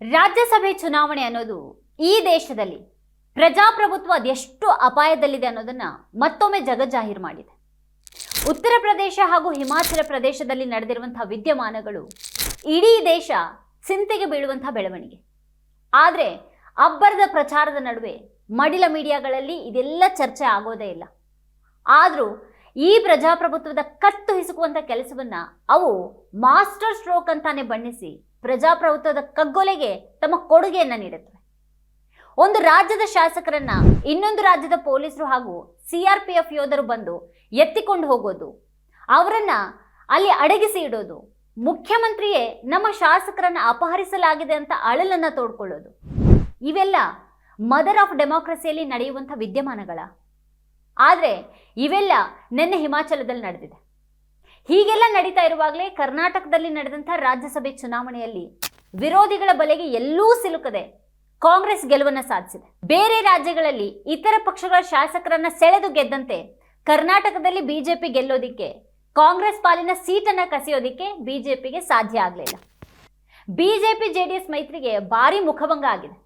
ರಾಜ್ಯಸಭೆ ಚುನಾವಣೆ ಅನ್ನೋದು ಈ ದೇಶದಲ್ಲಿ ಪ್ರಜಾಪ್ರಭುತ್ವ ಅದೆಷ್ಟು ಅಪಾಯದಲ್ಲಿದೆ ಅನ್ನೋದನ್ನ ಮತ್ತೊಮ್ಮೆ ಜಗಜ್ಜಾಹೀರು ಮಾಡಿದೆ. ಉತ್ತರ ಪ್ರದೇಶ ಹಾಗೂ ಹಿಮಾಚಲ ಪ್ರದೇಶದಲ್ಲಿ ನಡೆದಿರುವಂತಹ ವಿದ್ಯಮಾನಗಳು ಇಡೀ ದೇಶ ಚಿಂತೆಗೆ ಬೀಳುವಂತಹ ಬೆಳವಣಿಗೆ. ಆದರೆ ಅಬ್ಬರದ ಪ್ರಚಾರದ ನಡುವೆ ಮಡಿಲ ಮೀಡಿಯಾಗಳಲ್ಲಿ ಇದೆಲ್ಲ ಚರ್ಚೆ ಆಗೋದೇ ಇಲ್ಲ. ಆದರೂ ಈ ಪ್ರಜಾಪ್ರಭುತ್ವದ ಕತ್ತು ಹಿಸುಕುವಂಥ ಕೆಲಸವನ್ನು ಅವು ಮಾಸ್ಟರ್ ಸ್ಟ್ರೋಕ್ ಅಂತಾನೆ ಬಣ್ಣಿಸಿ ಪ್ರಜಾಪ್ರಭುತ್ವದ ಕಗ್ಗೊಲೆಗೆ ತಮ್ಮ ಕೊಡುಗೆಯನ್ನ ನೀಡುತ್ತವೆ. ಒಂದು ರಾಜ್ಯದ ಶಾಸಕರನ್ನ ಇನ್ನೊಂದು ರಾಜ್ಯದ ಪೊಲೀಸರು ಹಾಗೂ ಸಿಆರ್ಪಿಎಫ್ ಯೋಧರು ಬಂದು ಎತ್ತಿಕೊಂಡು ಹೋಗೋದು, ಅವರನ್ನ ಅಲ್ಲಿ ಅಡಗಿಸಿ ಇಡೋದು, ಮುಖ್ಯಮಂತ್ರಿಯೇ ನಮ್ಮ ಶಾಸಕರನ್ನ ಅಪಹರಿಸಲಾಗಿದೆ ಅಂತ ಅಳಲನ್ನ ತೋಡ್ಕೊಳ್ಳೋದು. ಇವೆಲ್ಲ ಮದರ್ ಆಫ್ ಡೆಮಾಕ್ರಸಿಯಲ್ಲಿ ನಡೆಯುವಂಥ ವಿದ್ಯಮಾನಗಳ. ಆದರೆ ಇವೆಲ್ಲ ನಿನ್ನೆ ಹಿಮಾಚಲದಲ್ಲಿ ನಡೆದಿದೆ. ಹೀಗೆಲ್ಲ ನಡೀತಾ ಇರುವಾಗಲೇ ಕರ್ನಾಟಕದಲ್ಲಿ ನಡೆದಂಥ ರಾಜ್ಯಸಭೆ ಚುನಾವಣೆಯಲ್ಲಿ ವಿರೋಧಿಗಳ ಬಲೆಗೆ ಎಲ್ಲೂ ಸಿಲುಕದೆ ಕಾಂಗ್ರೆಸ್ ಗೆಲುವನ್ನ ಸಾಧಿಸಿದೆ. ಬೇರೆ ರಾಜ್ಯಗಳಲ್ಲಿ ಇತರ ಪಕ್ಷಗಳ ಶಾಸಕರನ್ನ ಸೆಳೆದು ಗೆದ್ದಂತೆ ಕರ್ನಾಟಕದಲ್ಲಿ ಬಿಜೆಪಿ ಗೆಲ್ಲೋದಿಕ್ಕೆ, ಕಾಂಗ್ರೆಸ್ ಪಾಲಿನ ಸೀಟನ್ನ ಕಸಿಯೋದಿಕ್ಕೆ ಬಿಜೆಪಿಗೆ ಸಾಧ್ಯ ಆಗಲಿಲ್ಲ. ಬಿಜೆಪಿ ಎಸ್ ಮೈತ್ರಿಗೆ ಭಾರಿ ಮುಖಭಂಗ ಆಗಿದೆ.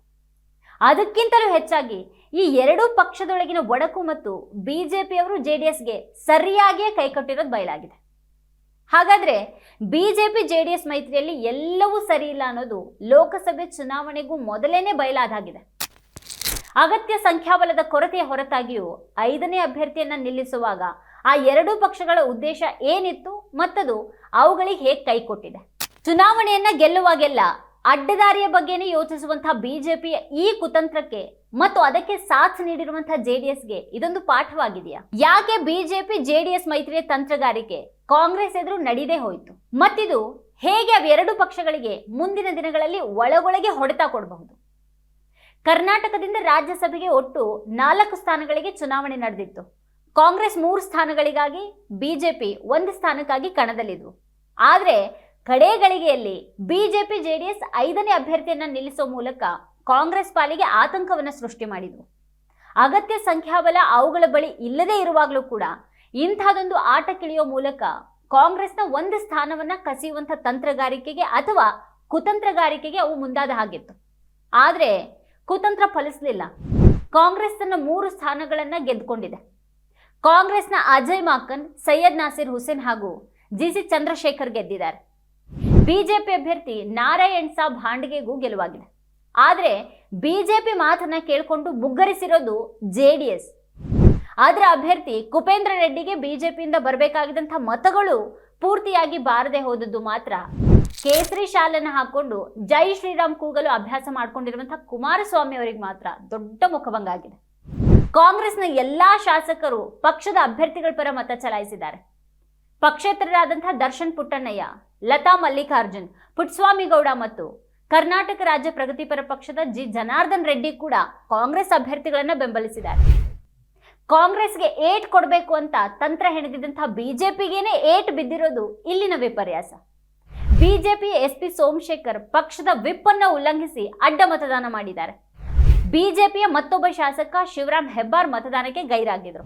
ಅದಕ್ಕಿಂತಲೂ ಹೆಚ್ಚಾಗಿ ಈ ಎರಡೂ ಪಕ್ಷದೊಳಗಿನ ಒಡಕು ಮತ್ತು ಬಿಜೆಪಿಯವರು ಎಸ್ಗೆ ಸರಿಯಾಗಿಯೇ ಕೈಕೊಟ್ಟಿರೋದು ಬಯಲಾಗಿದೆ. ಹಾಗಾದ್ರೆ ಬಿಜೆಪಿ ಎಸ್ ಮೈತ್ರಿಯಲ್ಲಿ ಎಲ್ಲವೂ ಸರಿ ಇಲ್ಲ ಅನ್ನೋದು ಲೋಕಸಭೆ ಚುನಾವಣೆಗೂ ಮೊದಲೇನೆ ಬಯಲಾದಾಗಿದೆ. ಅಗತ್ಯ ಸಂಖ್ಯಾಬಲದ ಕೊರತೆಯ ಹೊರತಾಗಿಯೂ ಐದನೇ ಅಭ್ಯರ್ಥಿಯನ್ನ ನಿಲ್ಲಿಸುವಾಗ ಆ ಎರಡೂ ಪಕ್ಷಗಳ ಉದ್ದೇಶ ಏನಿತ್ತು ಮತ್ತದು ಅವುಗಳಿಗೆ ಹೇಗೆ ಕೈಕೊಟ್ಟಿದೆ ಚುನಾವಣೆಯನ್ನ ಗೆಲ್ಲುವಾಗೆಲ್ಲ ಅಡ್ಡದಾರಿಯ ಬಗ್ಗೆನೇ ಯೋಚಿಸುವಂತಹ ಬಿಜೆಪಿಯ ಈ ಕುತಂತ್ರಕ್ಕೆ ಮತ್ತು ಅದಕ್ಕೆ ಸಾಥ್ ನೀಡಿರುವಂತಹ ಜೆಡಿಎಸ್ಗೆ ಇದೊಂದು ಪಾಠವಾಗಿದೆಯಾ? ಯಾಕೆ ಬಿಜೆಪಿ ಜೆಡಿಎಸ್ ಮೈತ್ರಿಯ ತಂತ್ರಗಾರಿಕೆ ಕಾಂಗ್ರೆಸ್ ಎದುರು ನಡೀದೇ ಹೋಯಿತು? ಮತ್ತಿದು ಹೇಗೆ ಅವೆರಡು ಪಕ್ಷಗಳಿಗೆ ಮುಂದಿನ ದಿನಗಳಲ್ಲಿ ಒಳಗೊಳಗೆ ಹೊಡೆತ ಕೊಡಬಹುದು? ಕರ್ನಾಟಕದಿಂದ ರಾಜ್ಯಸಭೆಗೆ ಒಟ್ಟು ನಾಲ್ಕು ಸ್ಥಾನಗಳಿಗೆ ಚುನಾವಣೆ ನಡೆದಿತ್ತು. ಕಾಂಗ್ರೆಸ್ ಮೂರು ಸ್ಥಾನಗಳಿಗಾಗಿ ಬಿಜೆಪಿ ಒಂದು ಸ್ಥಾನಕ್ಕಾಗಿ ಕಣದಲ್ಲಿದ್ವು. ಆದರೆ ಕಡೇ ಗಳಿಗೆಯಲ್ಲಿ ಬಿಜೆಪಿ ಜೆಡಿಎಸ್ ಐದನೇ ಅಭ್ಯರ್ಥಿಯನ್ನ ನಿಲ್ಲಿಸುವ ಮೂಲಕ ಕಾಂಗ್ರೆಸ್ ಪಾಲಿಗೆ ಆತಂಕವನ್ನು ಸೃಷ್ಟಿ ಮಾಡಿದ್ರು. ಅಗತ್ಯ ಸಂಖ್ಯಾಬಲ ಅವುಗಳ ಬಳಿ ಇಲ್ಲದೇ ಇರುವಾಗಲೂ ಕೂಡ ಇಂಥದೊಂದು ಆಟಕ್ಕಿಳಿಯುವ ಮೂಲಕ ಕಾಂಗ್ರೆಸ್ನ ಒಂದು ಸ್ಥಾನವನ್ನ ಕಸಿಯುವಂಥ ತಂತ್ರಗಾರಿಕೆಗೆ ಅಥವಾ ಕುತಂತ್ರಗಾರಿಕೆಗೆ ಅವು ಮುಂದಾದ ಹಾಗಿತ್ತು. ಆದರೆ ಕುತಂತ್ರ ಫಲಿಸಲಿಲ್ಲ. ಕಾಂಗ್ರೆಸ್ ತನ್ನ ಮೂರು ಸ್ಥಾನಗಳನ್ನ ಗೆದ್ದುಕೊಂಡಿದೆ. ಕಾಂಗ್ರೆಸ್ನ ಅಜಯ್ ಮಾಕನ್, ಸೈಯದ್ ನಾಸಿರ್ ಹುಸೇನ್ ಹಾಗೂ ಜಿ ಸಿ ಚಂದ್ರಶೇಖರ್ ಗೆದ್ದಿದ್ದಾರೆ. ಬಿಜೆಪಿ ಅಭ್ಯರ್ಥಿ ನಾರಾಯಣ್ ಸಾಬ್ ಹಾಂಡ್ಗೆಗೂ ಗೆಲುವಾಗಿದೆ. ಆದರೆ ಬಿಜೆಪಿ ಮಾತನ್ನ ಕೇಳಿಕೊಂಡು ಮುಗ್ಗರಿಸಿರೋದು ಜೆಡಿಎಸ್ ಅದರ ಅಭ್ಯರ್ಥಿ ಕುಪೇಂದ್ರ ರೆಡ್ಡಿಗೆ ಬಿಜೆಪಿಯಿಂದ ಬರಬೇಕಾಗಿದ್ದಂಥ ಮತಗಳು ಪೂರ್ತಿಯಾಗಿ ಬಾರದೆ ಹೋದದ್ದು ಮಾತ್ರ ಕೇಸರಿ ಶಾಲನ್ನ ಹಾಕೊಂಡು ಜೈ ಶ್ರೀರಾಮ್ ಕೂಗಲು ಅಭ್ಯಾಸ ಮಾಡಿಕೊಂಡಿರುವಂತಹ ಕುಮಾರಸ್ವಾಮಿ ಅವರಿಗೆ ಮಾತ್ರ ದೊಡ್ಡ ಮುಖಭಂಗ ಆಗಿದೆ. ಕಾಂಗ್ರೆಸ್ನ ಎಲ್ಲಾ ಶಾಸಕರು ಪಕ್ಷದ ಅಭ್ಯರ್ಥಿಗಳ ಪರ ಮತ ಚಲಾಯಿಸಿದ್ದಾರೆ. ಪಕ್ಷೇತರರಾದಂತಹ ದರ್ಶನ್ ಪುಟ್ಟಣ್ಣಯ್ಯ, ಲತಾ ಮಲ್ಲಿಕಾರ್ಜುನ್ ಪುಟ್ಸ್ವಾಮಿಗೌಡ ಮತ್ತು ಕರ್ನಾಟಕ ರಾಜ್ಯ ಪ್ರಗತಿಪರ ಪಕ್ಷದ ಜಿ. ಜನಾರ್ದನ್ ರೆಡ್ಡಿ ಕೂಡ ಕಾಂಗ್ರೆಸ್ ಅಭ್ಯರ್ಥಿಗಳನ್ನು ಬೆಂಬಲಿಸಿದ್ದಾರೆ. ಕಾಂಗ್ರೆಸ್ಗೆ ಏಟ್ ಕೊಡಬೇಕು ಅಂತ ತಂತ್ರ ಹೆಣೆದಿದ್ದಂತಹ ಬಿಜೆಪಿಗೇನೆ ಏಟ್ ಬಿದ್ದಿರೋದು ಇಲ್ಲಿನ ವಿಪರ್ಯಾಸ. ಬಿಜೆಪಿ ಎಸ್ ಪಿ ಸೋಮಶೇಖರ್ ಪಕ್ಷದ ವಿಪ್ ಅನ್ನು ಉಲ್ಲಂಘಿಸಿ ಅಡ್ಡ ಮತದಾನ ಮಾಡಿದ್ದಾರೆ. ಬಿಜೆಪಿಯ ಮತ್ತೊಬ್ಬ ಶಾಸಕ ಶಿವರಾಮ್ ಹೆಬ್ಬಾರ್ ಮತದಾನಕ್ಕೆ ಗೈರಾಗಿದ್ರು.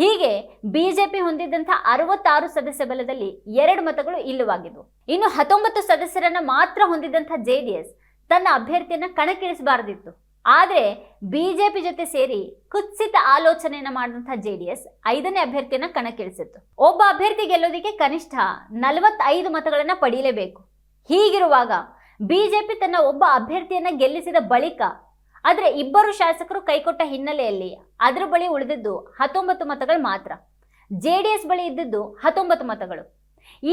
ಹೀಗೆ ಬಿಜೆಪಿ ಹೊಂದಿದ್ದಂಥ ಅರವತ್ತಾರು ಸದಸ್ಯ ಬಲದಲ್ಲಿ ಎರಡು ಮತಗಳು ಇಲ್ಲವಾಗಿದ್ವು. ಇನ್ನು ಹತ್ತೊಂಬತ್ತು ಸದಸ್ಯರನ್ನ ಮಾತ್ರ ಹೊಂದಿದ್ದಂಥ ಜೆಡಿಎಸ್ ತನ್ನ ಅಭ್ಯರ್ಥಿಯನ್ನ ಕಣಕ್ಕಿಳಿಸಬಾರದಿತ್ತು. ಆದರೆ ಬಿಜೆಪಿ ಜೊತೆ ಸೇರಿ ಕುತ್ಸಿತ ಆಲೋಚನೆಯನ್ನ ಮಾಡಿದಂಥ ಜೆಡಿಎಸ್ ಐದನೇ ಅಭ್ಯರ್ಥಿಯನ್ನ ಕಣಕ್ಕಿಳಿಸಿತ್ತು. ಒಬ್ಬ ಅಭ್ಯರ್ಥಿ ಗೆಲ್ಲೋದಿಕ್ಕೆ ಕನಿಷ್ಠ ನಲವತ್ತೈದು ಮತಗಳನ್ನ ಪಡೆಯಲೇಬೇಕು ಹೀಗಿರುವಾಗ ಬಿಜೆಪಿ ತನ್ನ ಒಬ್ಬ ಅಭ್ಯರ್ಥಿಯನ್ನ ಗೆಲ್ಲಿಸಿದ ಬಳಿಕ ಆದ್ರೆ ಇಬ್ಬರು ಶಾಸಕರು ಕೈಕೊಟ್ಟ ಹಿನ್ನೆಲೆಯಲ್ಲಿ ಅದರ ಬಳಿ ಉಳಿದಿದ್ದು ಹತ್ತೊಂಬತ್ತು ಮತಗಳು ಮಾತ್ರ. ಜೆ ಡಿ ಎಸ್ ಬಳಿ ಇದ್ದಿದ್ದು ಹತ್ತೊಂಬತ್ತು ಮತಗಳು.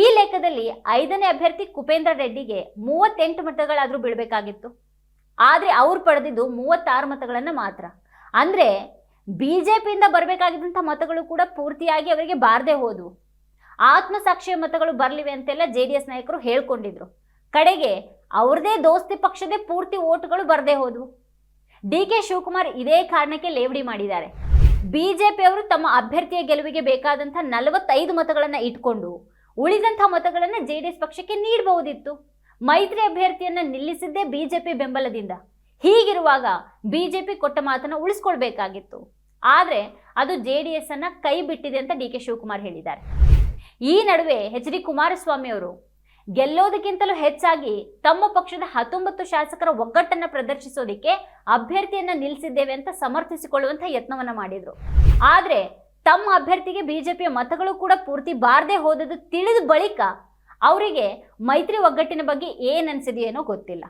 ಈ ಲೆಕ್ಕದಲ್ಲಿ ಐದನೇ ಅಭ್ಯರ್ಥಿ ಕುಪೇಂದ್ರ ರೆಡ್ಡಿಗೆ ಮೂವತ್ತೆಂಟು ಮತಗಳಾದರೂ ಬೀಳಬೇಕಾಗಿತ್ತು. ಆದರೆ ಅವ್ರು ಪಡೆದಿದ್ದು ಮೂವತ್ತಾರು ಮತಗಳನ್ನು ಮಾತ್ರ. ಅಂದರೆ ಬಿ ಜೆ ಪಿಯಿಂದ ಬರಬೇಕಾಗಿದ್ದಂಥ ಮತಗಳು ಕೂಡ ಪೂರ್ತಿಯಾಗಿ ಅವರಿಗೆ ಬಾರದೆ ಹೋದವು. ಆತ್ಮಸಾಕ್ಷಿಯ ಮತಗಳು ಬರಲಿವೆ ಅಂತೆಲ್ಲ ಜೆ ಡಿ ಎಸ್ ನಾಯಕರು ಹೇಳ್ಕೊಂಡಿದ್ರು. ಕಡೆಗೆ ಅವ್ರದೇ ದೋಸ್ತಿ ಪಕ್ಷದೇ ಪೂರ್ತಿ ಓಟುಗಳು ಬರದೇ ಹೋದವು. ಡಿ ಕೆ ಶಿವಕುಮಾರ್ ಇದೇ ಕಾರಣಕ್ಕೆ ಲೇವಡಿ ಮಾಡಿದ್ದಾರೆ. ಬಿಜೆಪಿ ಅವರು ತಮ್ಮ ಅಭ್ಯರ್ಥಿಯ ಗೆಲುವಿಗೆ ಬೇಕಾದಂಥ ನಲವತ್ತೈದು ಮತಗಳನ್ನು ಇಟ್ಕೊಂಡು ಉಳಿದಂಥ ಮತಗಳನ್ನು ಜೆ ಡಿ ಎಸ್ ಪಕ್ಷಕ್ಕೆ ನೀಡಬಹುದಿತ್ತು. ಮೈತ್ರಿ ಅಭ್ಯರ್ಥಿಯನ್ನು ನಿಲ್ಲಿಸಿದ್ದೇ ಬಿಜೆಪಿ ಬೆಂಬಲದಿಂದ. ಹೀಗಿರುವಾಗ ಬಿಜೆಪಿ ಕೊಟ್ಟ ಮಾತನ್ನು ಉಳಿಸ್ಕೊಳ್ಬೇಕಾಗಿತ್ತು. ಆದರೆ ಅದು ಜೆ ಡಿ ಎಸ್ ಅನ್ನ ಕೈ ಬಿಟ್ಟಿದೆ ಅಂತ ಡಿ ಕೆ ಶಿವಕುಮಾರ್ ಹೇಳಿದ್ದಾರೆ. ಈ ನಡುವೆ ಎಚ್ ಡಿ ಕುಮಾರಸ್ವಾಮಿ ಅವರು ಗೆಲ್ಲೋದಕ್ಕಿಂತಲೂ ಹೆಚ್ಚಾಗಿ ತಮ್ಮ ಪಕ್ಷದ ಹತ್ತೊಂಬತ್ತು ಶಾಸಕರ ಒಗ್ಗಟ್ಟನ್ನ ಪ್ರದರ್ಶಿಸೋದಿಕ್ಕೆ ಅಭ್ಯರ್ಥಿಯನ್ನ ನಿಲ್ಲಿಸಿದ್ದೇವೆ ಅಂತ ಸಮರ್ಥಿಸಿಕೊಳ್ಳುವಂತ ಯತ್ನವನ್ನ ಮಾಡಿದ್ರು. ಆದ್ರೆ ತಮ್ಮ ಅಭ್ಯರ್ಥಿಗೆ ಬಿಜೆಪಿಯ ಮತಗಳು ಕೂಡ ಪೂರ್ತಿ ಬಾರದೆ ಹೋದದ್ದು ತಿಳಿದ ಬಳಿಕ ಅವರಿಗೆ ಮೈತ್ರಿ ಒಗ್ಗಟ್ಟಿನ ಬಗ್ಗೆ ಏನ್ ಅನ್ಸಿದೆಯೇನೋ ಗೊತ್ತಿಲ್ಲ.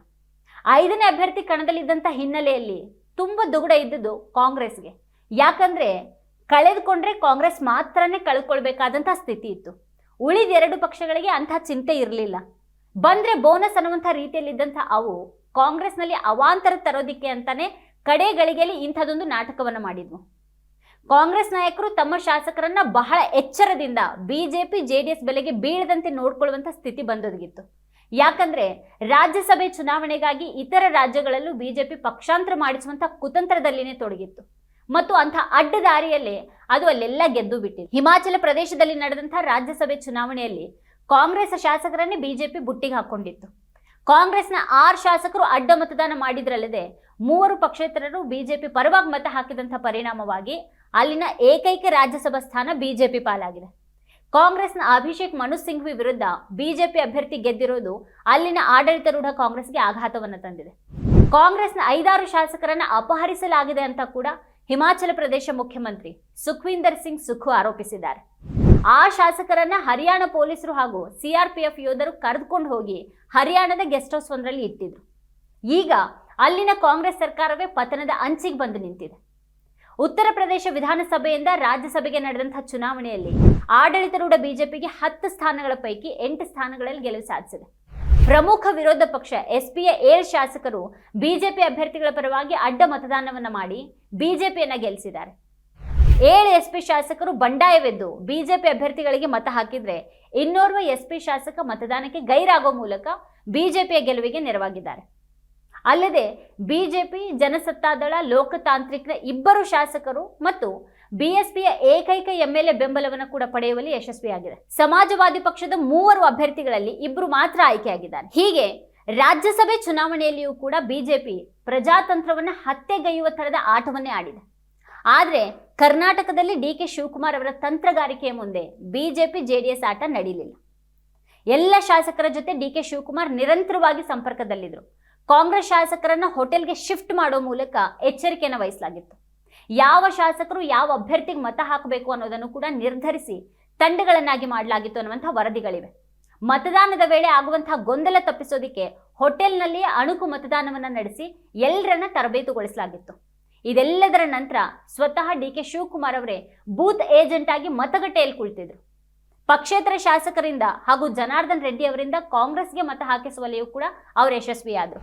ಐದನೇ ಅಭ್ಯರ್ಥಿ ಕಣದಲ್ಲಿದ್ದಂಥ ಹಿನ್ನೆಲೆಯಲ್ಲಿ ತುಂಬ ದುಗುಡ ಇದ್ದದ್ದು ಕಾಂಗ್ರೆಸ್ಗೆ. ಯಾಕಂದ್ರೆ ಕಳೆದುಕೊಂಡ್ರೆ ಕಾಂಗ್ರೆಸ್ ಮಾತ್ರನೇ ಕಳ್ಕೊಳ್ಬೇಕಾದಂತಹ ಸ್ಥಿತಿ ಇತ್ತು. ಉಳಿದ ಎರಡು ಪಕ್ಷಗಳಿಗೆ ಅಂತಹ ಚಿಂತೆ ಇರಲಿಲ್ಲ. ಬಂದ್ರೆ ಬೋನಸ್ ಅನ್ನುವಂಥ ರೀತಿಯಲ್ಲಿದ್ದಂಥ ಅವು ಕಾಂಗ್ರೆಸ್ನಲ್ಲಿ ಅವಾಂತರ ತರೋದಿಕ್ಕೆ ಅಂತಾನೆ ಕಡೆ ಗಳಿಗೆಯಲ್ಲಿ ಇಂಥದೊಂದು ನಾಟಕವನ್ನು ಮಾಡಿದ್ವು. ಕಾಂಗ್ರೆಸ್ ನಾಯಕರು ತಮ್ಮ ಶಾಸಕರನ್ನ ಬಹಳ ಎಚ್ಚರದಿಂದ ಬಿಜೆಪಿ, ಜೆಡಿಎಸ್ ಬೆಲೆಗೆ ಬೀಳದಂತೆ ನೋಡ್ಕೊಳ್ಳುವಂತಹ ಸ್ಥಿತಿ ಬಂದೊದಗಿತ್ತು. ಯಾಕಂದ್ರೆ ರಾಜ್ಯಸಭೆ ಚುನಾವಣೆಗಾಗಿ ಇತರ ರಾಜ್ಯಗಳಲ್ಲೂ ಬಿಜೆಪಿ ಪಕ್ಷಾಂತರ ಮಾಡಿಸುವಂಥ ಕುತಂತ್ರದಲ್ಲಿನೇ ತೊಡಗಿತ್ತು. ಮತ್ತು ಅಂಥ ಅಡ್ಡ ದಾರಿಯಲ್ಲೇ ಅದು ಅಲ್ಲೆಲ್ಲ ಗೆದ್ದು ಬಿಟ್ಟಿದೆ ಹಿಮಾಚಲ ಪ್ರದೇಶದಲ್ಲಿ ನಡೆದಂಥ ರಾಜ್ಯಸಭೆ ಚುನಾವಣೆಯಲ್ಲಿ ಕಾಂಗ್ರೆಸ್ ಶಾಸಕರನ್ನೇ ಬಿಜೆಪಿ ಬುಟ್ಟಿಗೆ ಹಾಕೊಂಡಿತ್ತು ಕಾಂಗ್ರೆಸ್ನ ಆರು ಶಾಸಕರು ಅಡ್ಡ ಮತದಾನ ಮಾಡಿದ್ರಲ್ಲದೆ ಮೂವರು ಪಕ್ಷೇತರರು ಬಿಜೆಪಿ ಪರವಾಗಿ ಮತ ಹಾಕಿದಂಥ ಪರಿಣಾಮವಾಗಿ ಅಲ್ಲಿನ ಏಕೈಕ ರಾಜ್ಯಸಭಾ ಸ್ಥಾನ ಬಿಜೆಪಿ ಪಾಲಾಗಿದೆ. ಕಾಂಗ್ರೆಸ್ನ ಅಭಿಷೇಕ್ ಮನು ಸಿಂಘ್ವಿ ವಿರುದ್ಧ ಬಿಜೆಪಿ ಅಭ್ಯರ್ಥಿ ಗೆದ್ದಿರೋದು ಅಲ್ಲಿನ ಆಡಳಿತಾರೂಢ ಕಾಂಗ್ರೆಸ್ಗೆ ಆಘಾತವನ್ನು ತಂದಿದೆ. ಕಾಂಗ್ರೆಸ್ನ ಐದಾರು ಶಾಸಕರನ್ನ ಅಪಹರಿಸಲಾಗಿದೆ ಅಂತ ಕೂಡ ಹಿಮಾಚಲ ಪ್ರದೇಶ ಮುಖ್ಯಮಂತ್ರಿ ಸುಖ್ವಿಂದರ್ ಸಿಂಗ್ ಸುಖು ಆರೋಪಿಸಿದ್ದಾರೆ. ಆ ಶಾಸಕರನ್ನ ಹರಿಯಾಣ ಪೊಲೀಸರು ಹಾಗೂ ಸಿಆರ್ಪಿಎಫ್ ಯೋಧರು ಕರೆದುಕೊಂಡು ಹೋಗಿ ಹರಿಯಾಣದ ಗೆಸ್ಟ್ ಹೌಸ್ ಒಂದರಲ್ಲಿ ಇಟ್ಟಿದ್ರು. ಈಗ ಅಲ್ಲಿನ ಕಾಂಗ್ರೆಸ್ ಸರ್ಕಾರವೇ ಪತನದ ಅಂಚಿಗೆ ಬಂದು ನಿಂತಿದೆ. ಉತ್ತರ ಪ್ರದೇಶ ವಿಧಾನಸಭೆಯಿಂದ ರಾಜ್ಯಸಭೆಗೆ ನಡೆದಂತಹ ಚುನಾವಣೆಯಲ್ಲಿ ಆಡಳಿತಾರೂಢ ಬಿಜೆಪಿಗೆ ಹತ್ತು ಸ್ಥಾನಗಳ ಪೈಕಿ ಎಂಟು ಸ್ಥಾನಗಳಲ್ಲಿ ಗೆಲುವು ಸಾಧಿಸಿದೆ. ಪ್ರಮುಖ ವಿರೋಧ ಪಕ್ಷ, ಎಸ್ಪಿಯ ಏಳು ಶಾಸಕರು ಬಿಜೆಪಿ ಅಭ್ಯರ್ಥಿಗಳ ಪರವಾಗಿ ಅಡ್ಡ ಮತದಾನವನ್ನು ಮಾಡಿ ಬಿಜೆಪಿಯನ್ನ ಗೆಲ್ಲಿಸಿದ್ದಾರೆ ಏಳು ಎಸ್ಪಿ ಶಾಸಕರು ಬಂಡಾಯವೆದ್ದು ಬಿಜೆಪಿ ಅಭ್ಯರ್ಥಿಗಳಿಗೆ ಮತ ಹಾಕಿದ್ರೆ ಇನ್ನೋರ್ವ ಎಸ್ಪಿ ಶಾಸಕ ಮತದಾನಕ್ಕೆ ಗೈರಾಗೋ ಮೂಲಕ ಬಿಜೆಪಿಯ ಗೆಲುವಿಗೆ ನೆರವಾಗಿದ್ದಾರೆ. ಅಲ್ಲದೆ ಬಿಜೆಪಿ, ಜನಸತ್ತಾದಳ ಲೋಕತಾಂತ್ರಿಕ ಇಬ್ಬರು ಶಾಸಕರು ಮತ್ತು ಬಿಎಸ್ಪಿಯ ಏಕೈಕ ಎಂಎಲ್ಎ ಬೆಂಬಲವನ್ನು ಕೂಡ ಪಡೆಯುವಲ್ಲಿ ಯಶಸ್ವಿಯಾಗಿದೆ. ಸಮಾಜವಾದಿ ಪಕ್ಷದ ಮೂವರು ಅಭ್ಯರ್ಥಿಗಳಲ್ಲಿ ಇಬ್ಬರು ಮಾತ್ರ ಆಯ್ಕೆಯಾಗಿದ್ದಾರೆ. ಹೀಗೆ ರಾಜ್ಯಸಭೆ ಚುನಾವಣೆಯಲ್ಲಿಯೂ ಕೂಡ ಬಿಜೆಪಿ ಪ್ರಜಾತಂತ್ರವನ್ನ ಹತ್ಯೆಗೈಯುವ ತರದ ಆಟವನ್ನೇ ಆಡಿದೆ. ಆದರೆ ಕರ್ನಾಟಕದಲ್ಲಿ ಡಿ ಕೆ ಶಿವಕುಮಾರ್ ಅವರ ತಂತ್ರಗಾರಿಕೆಯ ಮುಂದೆ ಬಿಜೆಪಿ ಜೆಡಿಎಸ್ ಆಟ ನಡೀಲಿಲ್ಲ. ಎಲ್ಲ ಶಾಸಕರ ಜೊತೆ ಡಿ ಕೆ ಶಿವಕುಮಾರ್ ನಿರಂತರವಾಗಿ ಸಂಪರ್ಕದಲ್ಲಿದ್ದರು ಕಾಂಗ್ರೆಸ್ ಶಾಸಕರನ್ನ ಹೋಟೆಲ್ಗೆ ಶಿಫ್ಟ್ ಮಾಡೋ ಮೂಲಕ ಎಚ್ಚರಿಕೆಯನ್ನು ವಹಿಸಲಾಗಿತ್ತು. ಯಾವ ಶಾಸಕರು ಯಾವ ಅಭ್ಯರ್ಥಿಗೆ ಮತ ಹಾಕಬೇಕು ಅನ್ನೋದನ್ನು ಕೂಡ ನಿರ್ಧರಿಸಿ ತಂಡಗಳನ್ನಾಗಿ ಮಾಡಲಾಗಿತ್ತು ಅನ್ನುವಂಥ ವರದಿಗಳಿವೆ. ಮತದಾನದ ವೇಳೆ ಆಗುವಂತಹ ಗೊಂದಲ ತಪ್ಪಿಸೋದಿಕ್ಕೆ ಹೋಟೆಲ್ನಲ್ಲಿ ಅಣುಕು ಮತದಾನವನ್ನ ನಡೆಸಿ ಎಲ್ಲರನ್ನ ತರಬೇತುಗೊಳಿಸಲಾಗಿತ್ತು. ಇದೆಲ್ಲದರ ನಂತರ ಸ್ವತಃ ಡಿ ಕೆ ಶಿವಕುಮಾರ್ ಅವರೇ ಬೂತ್ ಏಜೆಂಟ್ ಆಗಿ ಮತಗಟ್ಟೆಯಲ್ಲಿ ಕುಳಿತಿದ್ರು. ಪಕ್ಷೇತರ ಶಾಸಕರಿಂದ ಹಾಗೂ ಜನಾರ್ದನ್ ರೆಡ್ಡಿ ಅವರಿಂದ ಕಾಂಗ್ರೆಸ್ಗೆ ಮತ ಹಾಕಿಸುವಲ್ಲಿಯೂ ಕೂಡ ಅವರು ಯಶಸ್ವಿಯಾದರು.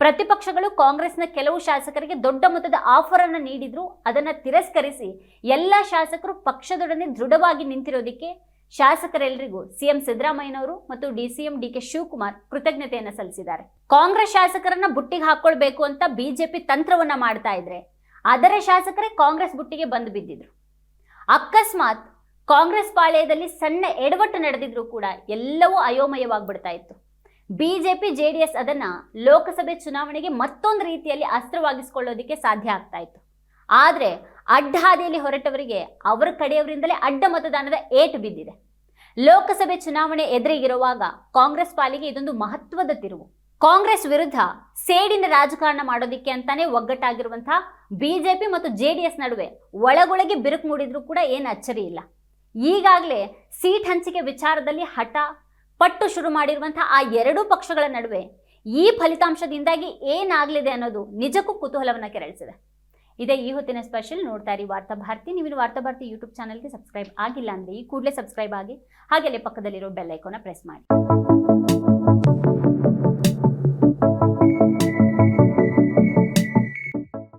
ಪ್ರತಿಪಕ್ಷಗಳು ಕಾಂಗ್ರೆಸ್ನ ಕೆಲವು ಶಾಸಕರಿಗೆ ದೊಡ್ಡ ಮೊತ್ತದ ಆಫರ್ ಅನ್ನು ನೀಡಿದ್ರು. ಅದನ್ನ ತಿರಸ್ಕರಿಸಿ ಎಲ್ಲ ಶಾಸಕರು ಪಕ್ಷದೊಡನೆ ದೃಢವಾಗಿ ನಿಂತಿರೋದಕ್ಕೆ ಶಾಸಕರೆಲ್ಲರಿಗೂ ಸಿಎಂ ಸಿದ್ದರಾಮಯ್ಯನವರು ಮತ್ತು ಡಿಸಿಎಂ ಡಿ ಕೆ ಶಿವಕುಮಾರ್ ಕೃತಜ್ಞತೆಯನ್ನ ಸಲ್ಲಿಸಿದ್ದಾರೆ. ಕಾಂಗ್ರೆಸ್ ಶಾಸಕರನ್ನ ಬುಟ್ಟಿಗೆ ಹಾಕೊಳ್ಬೇಕು ಅಂತ ಬಿಜೆಪಿ ತಂತ್ರವನ್ನ ಮಾಡ್ತಾ ಇದ್ರೆ ಅದರ ಶಾಸಕರೇ ಕಾಂಗ್ರೆಸ್ ಬುಟ್ಟಿಗೆ ಬಂದು ಬಿದ್ದಿದ್ರು. ಅಕಸ್ಮಾತ್ ಕಾಂಗ್ರೆಸ್ ಪಾಳ್ಯದಲ್ಲಿ ಸಣ್ಣ ಎಡವಟ್ಟು ನಡೆದಿದ್ರು ಕೂಡ ಎಲ್ಲವೂ ಅಯೋಮಯವಾಗ್ಬಿಡ್ತಾ ಇತ್ತು. ಬಿಜೆಪಿ, ಜೆಡಿಎಸ್ ಅದನ್ನ ಲೋಕಸಭೆ ಚುನಾವಣೆಗೆ ಮತ್ತೊಂದು ರೀತಿಯಲ್ಲಿ ಅಸ್ತ್ರವಾಗಿಸಿಕೊಳ್ಳೋದಕ್ಕೆ ಸಾಧ್ಯ ಆಗ್ತಾ ಇತ್ತು. ಆದ್ರೆ ಅಡ್ಡ ಹಾದಿಯಲ್ಲಿ ಹೊರಟವರಿಗೆ ಅವರ ಕಡೆಯವರಿಂದಲೇ ಅಡ್ಡ ಮತದಾನದ ಏಟು ಬಿದ್ದಿದೆ. ಲೋಕಸಭೆ ಚುನಾವಣೆ ಎದುರಿಗಿರುವಾಗ ಕಾಂಗ್ರೆಸ್ ಪಾಲಿಗೆ ಇದೊಂದು ಮಹತ್ವದ ತಿರುವು. ಕಾಂಗ್ರೆಸ್ ವಿರುದ್ಧ ಸೇಡಿನ ರಾಜಕಾರಣ ಮಾಡೋದಿಕ್ಕೆ ಅಂತಾನೆ ಒಗ್ಗಟ್ಟಾಗಿರುವಂತಹ ಬಿಜೆಪಿ ಮತ್ತು ಜೆಡಿಎಸ್ ನಡುವೆ ಒಳಗೊಳಗೆ ಬಿರುಕು ಮೂಡಿದ್ರು ಕೂಡ ಏನು ಅಚ್ಚರಿ ಇಲ್ಲ. ಈಗಾಗಲೇ ಸೀಟ್ ಹಂಚಿಕೆ ವಿಚಾರದಲ್ಲಿ ಹಠ ಪಟ್ಟು ಶುರು ಮಾಡಿರುವಂತಹ ಆ ಎರಡೂ ಪಕ್ಷಗಳ ನಡುವೆ ಈ ಫಲಿತಾಂಶದಿಂದಾಗಿ ಏನಾಗಲಿದೆ ಅನ್ನೋದು ನಿಜಕ್ಕೂ ಕುತೂಹಲವನ್ನು ಕೆರಳಿಸಿದೆ. ಇದೇ ಈ ಹೊತ್ತಿನ ಸ್ಪೆಷಲ್ ನೋಡ್ತಾ ಇರಿ ವಾರ್ತಾ ಭಾರತಿ. ನೀವು ಇನ್ನು ವಾರ್ತಾ ಭಾರತಿ ಯೂಟ್ಯೂಬ್ ಚಾನಲ್ಗೆ ಸಬ್ಸ್ಕ್ರೈಬ್ ಆಗಿಲ್ಲ ಅಂದರೆ ಈ ಕೂಡಲೇ ಸಬ್ಸ್ಕ್ರೈಬ್ ಆಗಿ ಹಾಗೆ ಅಲ್ಲೇ ಪಕ್ಕದಲ್ಲಿರೋ ಬೆಲ್ ಐಕೋನ ಪ್ರೆಸ್ ಮಾಡಿ.